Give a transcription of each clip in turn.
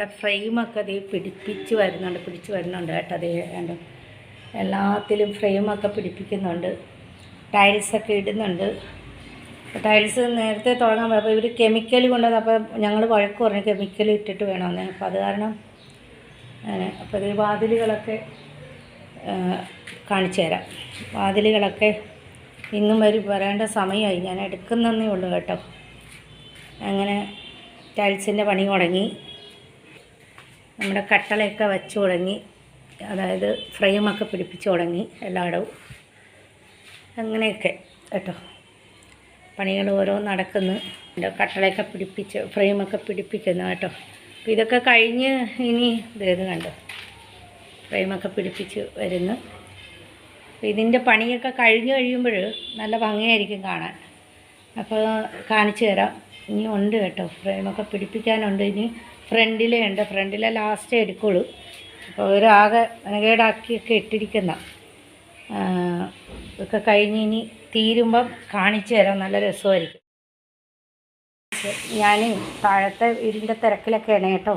നമ്മുടെ ഫ്രെയിമൊക്കെ അത് പിടിപ്പിച്ച് വരുന്നുണ്ട് പിടിച്ച് വരുന്നുണ്ട് കേട്ടോ അത് വേണ്ട എല്ലാത്തിലും ഫ്രെയിമൊക്കെ പിടിപ്പിക്കുന്നുണ്ട്. ടൈൽസൊക്കെ ഇടുന്നുണ്ട്. ടൈൽസ് നേരത്തെ തുടങ്ങാൻ അപ്പോൾ ഇവർ കെമിക്കൽ കൊണ്ടുവന്ന് അപ്പോൾ ഞങ്ങൾ വഴക്ക് പറഞ്ഞു കെമിക്കൽ ഇട്ടിട്ട് വേണമെന്ന് അപ്പോൾ അത് കാരണം അപ്പോൾ ഇത് വാതിലുകളൊക്കെ കാണിച്ചു തരാം. വാതിലുകളൊക്കെ ഇന്നും വരും വരേണ്ട സമയമായി. ഞാൻ എടുക്കുന്നതേ ഉള്ളൂ കേട്ടോ. അങ്ങനെ ടൈൽസിന്റെ പണി തുടങ്ങി നമ്മുടെ കട്ടളയൊക്കെ വെച്ച് തുടങ്ങി അതായത് ഫ്രെയിമൊക്കെ പിടിപ്പിച്ച് തുടങ്ങി എല്ലായിടവും. അങ്ങനെയൊക്കെ കേട്ടോ. പണികൾ ഓരോ നടക്കുന്നു. കട്ടളയൊക്കെ പിടിപ്പിച്ച് ഫ്രെയിമൊക്കെ പിടിപ്പിക്കുന്നു കേട്ടോ. അപ്പോൾ ഇതൊക്കെ കഴിഞ്ഞ് ഇനി ഇത് കണ്ടോ? ഫ്രെയിമൊക്കെ പിടിപ്പിച്ച് വരുന്നു. ഇതിന്റെ പണിയൊക്കെ കഴിഞ്ഞ് കഴിയുമ്പോൾ നല്ല ഭംഗിയായിരിക്കും കാണാൻ. അപ്പോൾ കാണിച്ചു തരാം. ഇനി ഉണ്ട് കേട്ടോ. ഫ്രെയിമൊക്കെ പിടിപ്പിക്കാനുണ്ട്. ഇനി ഫ്രണ്ടിലേ ഉണ്ട്. ഫ്രണ്ടിലെ ലാസ്റ്റേ എടുക്കുള്ളൂ. അപ്പോൾ ഒരാകെ മനകേടാക്കിയൊക്കെ ഇട്ടിരിക്കുന്ന. ഒക്കെ കഴിഞ്ഞ് ഇനി തീരുമ്പം കാണിച്ചു തരാം. നല്ല രസമായിരിക്കും. ഞാൻ താഴത്തെ വീടിന്റെ തിരക്കിലൊക്കെയാണ് കേട്ടോ.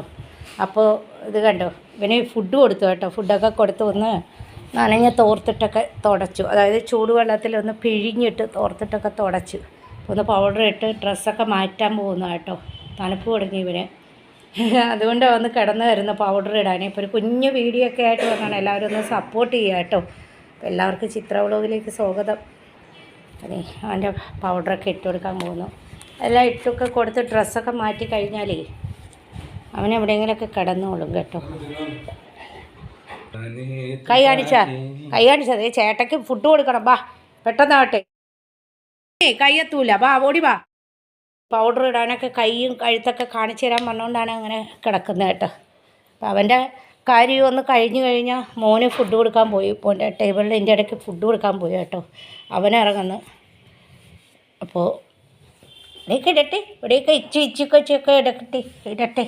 അപ്പോൾ ഇത് കണ്ടോ? ഇവന് ഫുഡ് കൊടുത്തു കേട്ടോ. ഫുഡൊക്കെ കൊടുത്ത് ഒന്ന് നനഞ്ഞ തോർത്തിട്ടൊക്കെ തുടച്ചു. അതായത് ചൂടുവെള്ളത്തിൽ ഒന്ന് പിഴിഞ്ഞിട്ട് തോർത്തിട്ടൊക്കെ തുടച്ചു. ഒന്ന് പൗഡർ ഇട്ട് ഡ്രസ്സൊക്കെ മാറ്റാൻ പോകുന്നു കേട്ടോ. തണുപ്പ് തുടങ്ങി ഇവന് അതുകൊണ്ട് ഒന്ന് കിടന്ന് വരുന്നു പൗഡർ ഇടാൻ. ഇപ്പോൾ ഒരു കുഞ്ഞു വീഡിയോ ഒക്കെ ആയിട്ട് വന്നാണ്. എല്ലാവരും ഒന്ന് സപ്പോർട്ട് ചെയ്യുക കേട്ടോ. അപ്പോൾ എല്ലാവർക്കും ചിത്ര വ്ളോഗിലേക്ക് സ്വാഗതം. അതെ അവന്റെ പൗഡറൊക്കെ ഇട്ട് കൊടുക്കാൻ പോകുന്നു. എല്ലാം ഇട്ടൊക്കെ കൊടുത്ത് ഡ്രസ്സൊക്കെ മാറ്റി കഴിഞ്ഞാലേ അവൻ എവിടെയെങ്കിലുമൊക്കെ കിടന്നോളും കേട്ടോ. കൈ കാണിച്ചാ? കൈ കാണിച്ചാ? ചേട്ടയ്ക്ക് ഫുഡ് കൊടുക്കണം. ബാ പെട്ടെന്നാവട്ടെ. ഏയ് കൈ വാ ഓടി വാ. പൗഡർ ഇടാനൊക്കെ കൈയും കഴുത്തൊക്കെ കാണിച്ചു തരാൻ പറഞ്ഞുകൊണ്ടാണ് അങ്ങനെ കിടക്കുന്നത് കേട്ടോ. അപ്പം അവന്റെ കാര്യം ഒന്ന് കഴിഞ്ഞ് കഴിഞ്ഞാൽ മോന് ഫുഡ് കൊടുക്കാൻ പോയി. മോന്റെ ടേബിളിൽ എന്റെ ഇടയ്ക്ക് ഫുഡ് കൊടുക്കാൻ പോയി കേട്ടോ. അവനിറങ്ങുന്നു അപ്പോൾ ഇവിടേക്ക് ഇടട്ടെ. ഇവിടെയൊക്കെ ഇച്ചി ഇച്ചി കൊച്ചൊക്കെ ഇടക്കട്ടെ ഇടട്ടെ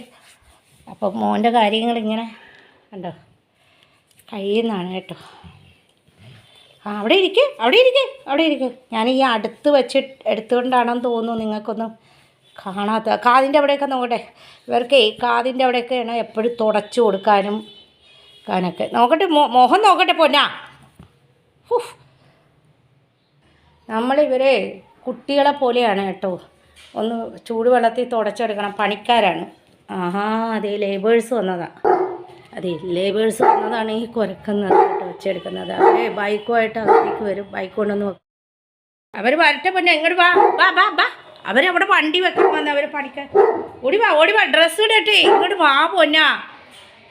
അപ്പോൾ മോന്റെ കാര്യങ്ങളിങ്ങനെ കണ്ടോ? കഴിയുന്നതാണ് കേട്ടോ. ആ അവിടെ ഇരിക്ക് അവിടെ ഇരിക്ക് അവിടെ ഇരിക്ക്. ഞാൻ ഈ അടുത്ത് വെച്ച് എടുത്തുകൊണ്ടാണെന്ന് തോന്നുന്നു നിങ്ങൾക്കൊന്നും കാണാത്ത. കാതിന്റെ അവിടെയൊക്കെ നോക്കട്ടെ. ഇവർക്ക് കാതിന്റെ അവിടെയൊക്കെയാണ് എപ്പോഴും തുടച്ചു കൊടുക്കാനും കാനൊക്കെ. നോക്കട്ടെ മോ മുഖം നോക്കട്ടെ പൊന്നാ. ഹുഫ്. നമ്മളിവരെ കുട്ടികളെ പോലെയാണ് കേട്ടോ. ഒന്ന് ചൂടുവെള്ളത്തിൽ തുടച്ചെടുക്കണം. പണിക്കാരാണ്. ആഹാ അതേ ലേബേഴ്സ് വന്നതാണ് അതെ ലേബേഴ്സ് വന്നതാണ് ഈ കുരക്കുന്നത് കേട്ടോ ഒച്ചയെടുക്കുന്നത് അവരെ ബൈക്കുമായിട്ട് അവിടേക്ക് വരും. ബൈക്ക് കൊണ്ടൊന്ന് വെക്കും. അവർ വരട്ടെ പിന്നെ എങ്ങോട്ട് വാ വാ വാ വാ. അവരവിടെ വണ്ടി വെക്കാൻ വന്ന അവർ പണിക്കാൻ ഓടി വാ ഓടി വാ. ഡ്രസ്സ് ഇടട്ടെ ഇങ്ങോട്ട് വാ പൊന്നാ.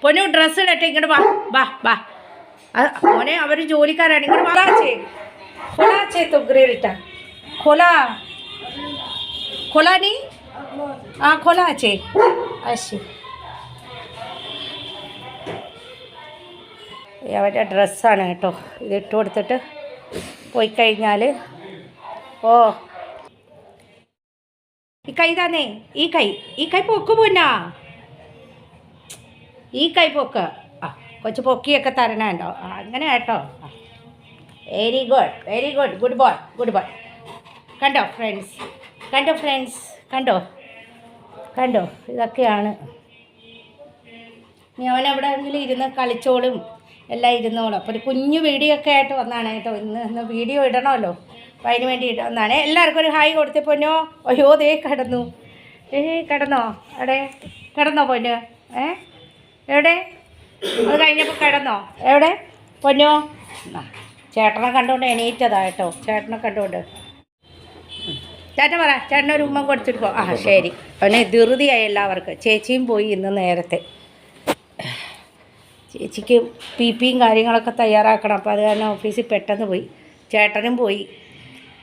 പൊന്നു ഡ്രസ്സ് ഇടട്ടെ ഇങ്ങോട്ട് വാ വാ വാ. മോനെ അവർ ജോലിക്കാരാണ്. ഇങ്ങോട്ട് വാ കൊലാച്ചേ खोला छे तो ग्रिलटा खोला खोला नहीं खोला അവരുടെ ഡ്രസ്സാണ് കേട്ടോ. ഇത് ഇട്ട് കൊടുത്തിട്ട് പോയി കഴിഞ്ഞാൽ ഓ. ഈ കൈ താന്നേ ഈ കൈ. ഈ കൈ പൊക്ക് പോന്നാ. ഈ കൈ പൊക്ക്. ആ കൊച്ചു പൊക്കിയൊക്കെ തരണേണ്ടോ? ആ അങ്ങനെ കേട്ടോ. Very good very good good boy good boy കണ്ടോ ഫ്രണ്ട്സ് കണ്ടോ ഫ്രണ്ട്സ് കണ്ടോ? കണ്ടോ? ഇതൊക്കെയാണ്. അവൻ എവിടെയെങ്കിലും ഇരുന്ന് കളിച്ചോളും. എല്ലാം ഇരുന്നോളും. അപ്പോൾ ഒരു കുഞ്ഞു വീഡിയോ ഒക്കെ ആയിട്ട് വന്നാണ് കേട്ടോ. ഇന്ന് ഇന്ന് വീഡിയോ ഇടണമല്ലോ. അപ്പോൾ അതിന് വേണ്ടി ഇടുന്നതാണ് എല്ലാവർക്കും ഒരു ഹായ് കൊടുത്തേ പൊന്നോ. അയ്യോ ദേ കിടന്നു. ഏ കിടന്നോ. എവിടെ? കിടന്നോ പൊന്നു. ഏ? എവിടെ? അത് കഴിഞ്ഞപ്പോൾ കിടന്നോ. എവിടെ? പൊന്നോ. ചേട്ടനെ കണ്ടുകൊണ്ട് എണീറ്റതാ കേട്ടോ. ചേട്ടനെ കണ്ടുകൊണ്ട് ചേട്ടൻ പറ. ചേട്ടനൊരു ഉമ്മ കൊടുത്തിട്ട് പോ. ആ ശരി. അവനെ ധൃതിയായി എല്ലാവർക്കും. ചേച്ചിയും പോയി ഇന്ന് നേരത്തെ. ചേച്ചിക്ക് പി പിയും കാര്യങ്ങളൊക്കെ തയ്യാറാക്കണം. അപ്പോൾ അത് കാരണം ഓഫീസിൽ പെട്ടെന്ന് പോയി. ചേട്ടനും പോയി.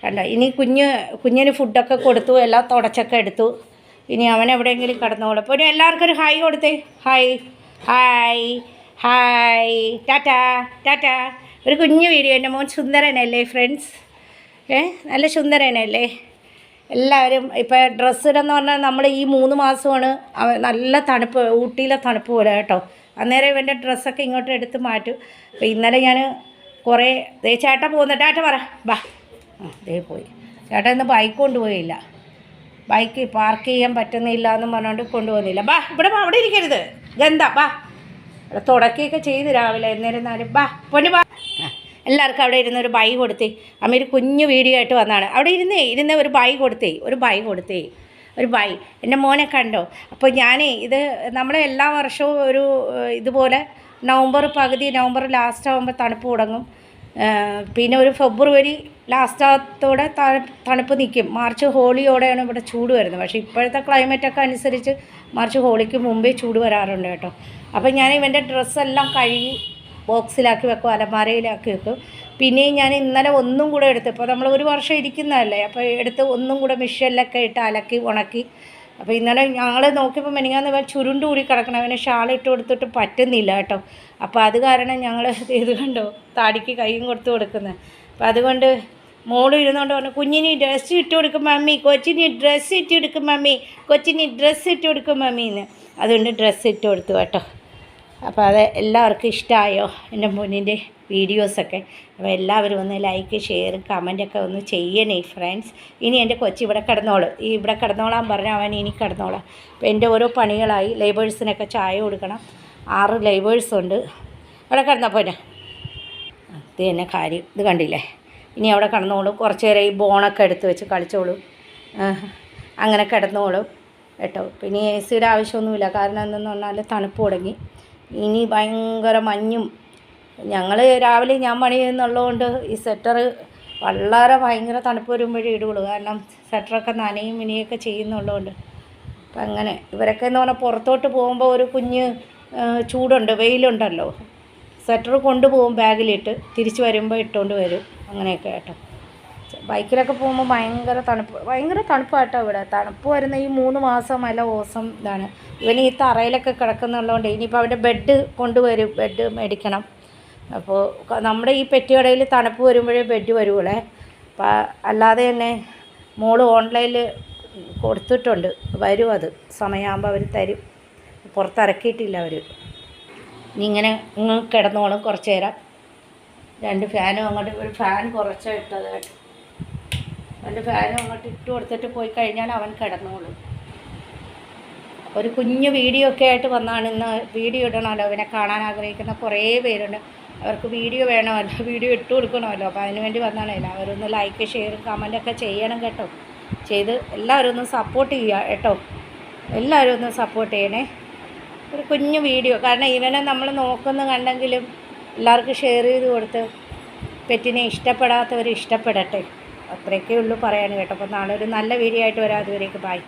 കണ്ട? ഇനി കുഞ്ഞ് കുഞ്ഞിന് ഫുഡൊക്കെ കൊടുത്തു. എല്ലാം തുടച്ചൊക്കെ എടുത്തു. ഇനി അവൻ എവിടെയെങ്കിലും കടന്നോളൂ. അപ്പോൾ എല്ലാവർക്കും ഒരു ഹായ് കൊടുത്തേ. Hi. Hi. Hi. Tata. Tata. ഒരു കുഞ്ഞു വീഡിയോ. എന്റെ മോൻ സുന്ദരനല്ലേ ഫ്രണ്ട്സ്? ഏ? നല്ല സുന്ദരനല്ലേ? എല്ലാവരും ഇപ്പോൾ ഡ്രസ്സിടെന്ന് പറഞ്ഞാൽ നമ്മൾ ഈ മൂന്ന് മാസമാണ് നല്ല തണുപ്പ് ഊട്ടിയിലെ തണുപ്പ് പോലെ കേട്ടോ. അന്നേരം ഇവന്റെ ഡ്രസ്സൊക്കെ ഇങ്ങോട്ട് എടുത്ത് മാറ്റും. അപ്പോൾ ഇന്നലെ ഞാൻ കുറേ ദേ ചേട്ട പോകുന്ന ചേട്ട പറ ബാ ദേ പോയി. ചേട്ടൻ ഇന്ന് ബൈക്ക് കൊണ്ടുപോയില്ല. ബൈക്ക് പാർക്ക് ചെയ്യാൻ പറ്റുന്നില്ല എന്ന് പറഞ്ഞുകൊണ്ട് കൊണ്ടുപോകുന്നില്ല. ബാ ഇവിടെ അവിടെ ഇരിക്കരുത്. ഗന്ധ ബാ ഇവിടെ തുടക്കുകയൊക്കെ ചെയ്ത് രാവിലെ എന്നിരുന്നാലും ബാ പൊന്നു ബാ എല്ലാവർക്കും അവിടെ ഇരുന്ന് ഒരു ബൈ കൊടുത്തേ. അമ്മ ഒരു കുഞ്ഞു വീഡിയോ ആയിട്ട് വന്നാണ് അവിടെ ഇരുന്നേ ഇരുന്ന് ഒരു ബൈ കൊടുത്തേ ഒരു ബൈ കൊടുത്തേ. ഒരു ബൈ എന്റെ മോനെ കണ്ടോ? അപ്പോൾ ഞാനേ ഇത് നമ്മളെ എല്ലാ വർഷവും ഒരു ഇതുപോലെ നവംബർ പകുതി നവംബർ ലാസ്റ്റ് ആകുമ്പോൾ തണുപ്പ് തുടങ്ങും. പിന്നെ ഒരു ഫെബ്രുവരി ലാസ്റ്റത്തോടെ തണുപ്പ് നിൽക്കും മാർച്ച് ഹോളിയോടെയാണ് ഇവിടെ ചൂട് വരുന്നത്. പക്ഷേ ഇപ്പോഴത്തെ ക്ലൈമറ്റൊക്കെ അനുസരിച്ച് മാർച്ച് ഹോളിക്ക് മുമ്പേ ചൂട് വരാറുണ്ട് കേട്ടോ. അപ്പോൾ ഞാൻ ഇവന്റെ ഡ്രസ്സെല്ലാം കഴുകി ബോക്സിലാക്കി വെക്കും അലമാരയിലാക്കി വെക്കും. പിന്നെ ഞാൻ ഇന്നലെ ഒന്നും കൂടെ എടുത്ത് ഇപ്പോൾ നമ്മൾ ഒരു വർഷം ഇരിക്കുന്നതല്ലേ അപ്പോൾ എടുത്ത് ഒന്നും കൂടെ മിഷനിലൊക്കെ ഇട്ട് അലക്കി ഉണക്കി. അപ്പോൾ ഇന്നലെ ഞങ്ങൾ നോക്കിയപ്പോൾ മെനിങ്ങാന്ന് ഇവൻ ചുരുണ്ട് കൂടി കിടക്കണം അവന് ഷാൾ ഇട്ട് കൊടുത്തിട്ട് പറ്റുന്നില്ല കേട്ടോ. അപ്പോൾ അത് കാരണം ഞങ്ങൾ ഇത് കണ്ടോ താടിക്ക് കൈയും കൊടുത്ത് കൊടുക്കുന്നത്. അപ്പോൾ അതുകൊണ്ട് മോൾ ഇരുന്നുകൊണ്ട് പറഞ്ഞു കുഞ്ഞിന് ഡ്രസ്സ് ഇട്ട് കൊടുക്കും മമ്മി കൊച്ചിന് ഡ്രസ്സ് ഇട്ട് കൊടുക്കും മമ്മി കൊച്ചിന് ഡ്രസ്സ് ഇട്ട് കൊടുക്കും മമ്മീന്ന് അതുകൊണ്ട് ഡ്രസ്സ് ഇട്ട് കൊടുത്തു കേട്ടോ. അപ്പോൾ അത് എല്ലാവർക്കും ഇഷ്ടമായോ എന്റെ മുന്നിന്റെ വീഡിയോസൊക്കെ? അപ്പോൾ എല്ലാവരും ഒന്ന് ലൈക്ക് ഷെയർ കമന്റൊക്കെ ഒന്ന് ചെയ്യണേ ഫ്രണ്ട്സ് ഇനി എന്റെ കൊച്ചി ഇവിടെ കിടന്നോളും. ഈ ഇവിടെ കിടന്നോളാൻ പറഞ്ഞാൽ അവൻ ഇനി കിടന്നോളാം. അപ്പോൾ എന്റെ ഓരോ പണികളായി. ലേബേഴ്സിനൊക്കെ ചായ കൊടുക്കണം. ആറ് ലേബേഴ്സ് ഉണ്ട്. അവിടെ കിടന്നപ്പോൾ പോരാ ഇത് തന്നെ കാര്യം. ഇത് കണ്ടില്ലേ? ഇനി അവിടെ കിടന്നോളും. കുറച്ച് നേരം ഈ ബോണൊക്കെ എടുത്ത് വെച്ച് കളിച്ചോളും. അങ്ങനെ കിടന്നോളും. കേട്ടോ? പിന്നെ എ സിയുടെ ആവശ്യമൊന്നുമില്ല. കാരണം എന്തെന്ന് പറഞ്ഞാൽ തണുപ്പ് തുടങ്ങി. ഇനി ഭയങ്കര മഞ്ഞും. ഞങ്ങൾ രാവിലെ ഞാൻ പണി ചെയ്യുന്നുള്ളതുകൊണ്ട് ഈ സെറ്റർ വളരെ ഭയങ്കര തണുപ്പ് വരുമ്പോഴേ ഇടുകയുള്ളൂ. കാരണം സെറ്ററൊക്കെ നനയും മിനിയൊക്കെ ചെയ്യുന്നുള്ളതുകൊണ്ട്. അപ്പം അങ്ങനെ ഇവരൊക്കെ എന്ന് പറഞ്ഞാൽ പുറത്തോട്ട് പോകുമ്പോൾ ഒരു കുഞ്ഞ് ചൂടുണ്ട് വെയിലുണ്ടല്ലോ. സ്വെറ്റർ കൊണ്ടുപോകും ബാഗിലിട്ട് തിരിച്ച് വരുമ്പോൾ ഇട്ടുകൊണ്ട് വരും. അങ്ങനെയൊക്കെ കേട്ടോ. ബൈക്കിലൊക്കെ പോകുമ്പോൾ ഭയങ്കര തണുപ്പ്. ഭയങ്കര തണുപ്പാട്ടോ ഇവിടെ. തണുപ്പ് വരുന്ന ഈ മൂന്ന് മാസം നല്ല ഓസം ഇതാണ്. ഇവൻ ഈ തറയിലൊക്കെ കിടക്കുന്നുള്ളതുകൊണ്ട് ഇനിയിപ്പോൾ അവന്റെ ബെഡ് കൊണ്ടുവരും. ബെഡ് മേടിക്കണം. അപ്പോൾ നമ്മുടെ ഈ പെറ്റുകടയിൽ തണുപ്പ് വരുമ്പോഴേ ബെഡ് വരുവുള്ളേ. അപ്പം അല്ലാതെ തന്നെ മോൾ ഓൺലൈനിൽ കൊടുത്തിട്ടുണ്ട്. വരും അത്. സമയമാകുമ്പോൾ അവർ തരും. പുറത്തിറക്കിയിട്ടില്ല അവർ ഇങ്ങനെ ഇങ്ങ് കിടന്നോളും കുറച്ച് നേരം. രണ്ട് ഫാനും അങ്ങോട്ട് ഒരു ഫാൻ കുറച്ച് ഇട്ടത് രണ്ട് ഫാനും അങ്ങോട്ട് ഇട്ട് കൊടുത്തിട്ട് പോയി കഴിഞ്ഞാൽ അവൻ കിടന്നോളും. ഒരു കുഞ്ഞു വീഡിയോ ഒക്കെ ആയിട്ട് വന്നാണ് ഇന്ന് വീഡിയോ ഇടണമല്ലോ. അവനെ കാണാൻ ആഗ്രഹിക്കുന്ന കുറേ പേരുണ്ട്. അവർക്ക് വീഡിയോ വേണമല്ലോ. വീഡിയോ ഇട്ട് കൊടുക്കണമല്ലോ. അപ്പോൾ അതിന് വേണ്ടി വന്നാണ് എല്ലാവരും അവരൊന്ന് ലൈക്ക് ഷെയറും കമന്റൊക്കെ ചെയ്യണം കേട്ടോ. ചെയ്ത് എല്ലാവരും ഒന്ന് സപ്പോർട്ട് ചെയ്യുക കേട്ടോ. എല്ലാവരും ഒന്ന് സപ്പോർട്ട് ചെയ്യണേ. ഒരു കുഞ്ഞു വീഡിയോ. കാരണം ഇവനെ നമ്മൾ നോക്കുന്ന കണ്ടെങ്കിലും എല്ലാവർക്കും ഷെയർ ചെയ്ത് കൊടുത്ത് പെറ്റിനെ ഇഷ്ടപ്പെടാത്തവർ ഇഷ്ടപ്പെടട്ടെ. അത്രയൊക്കെ ഉള്ളൂ പറയാൻ കേട്ടോ. അപ്പോൾ നാളെ ഒരു നല്ല വീഡിയോ ആയിട്ട് വരാം. അതുവരേക്ക് ബൈ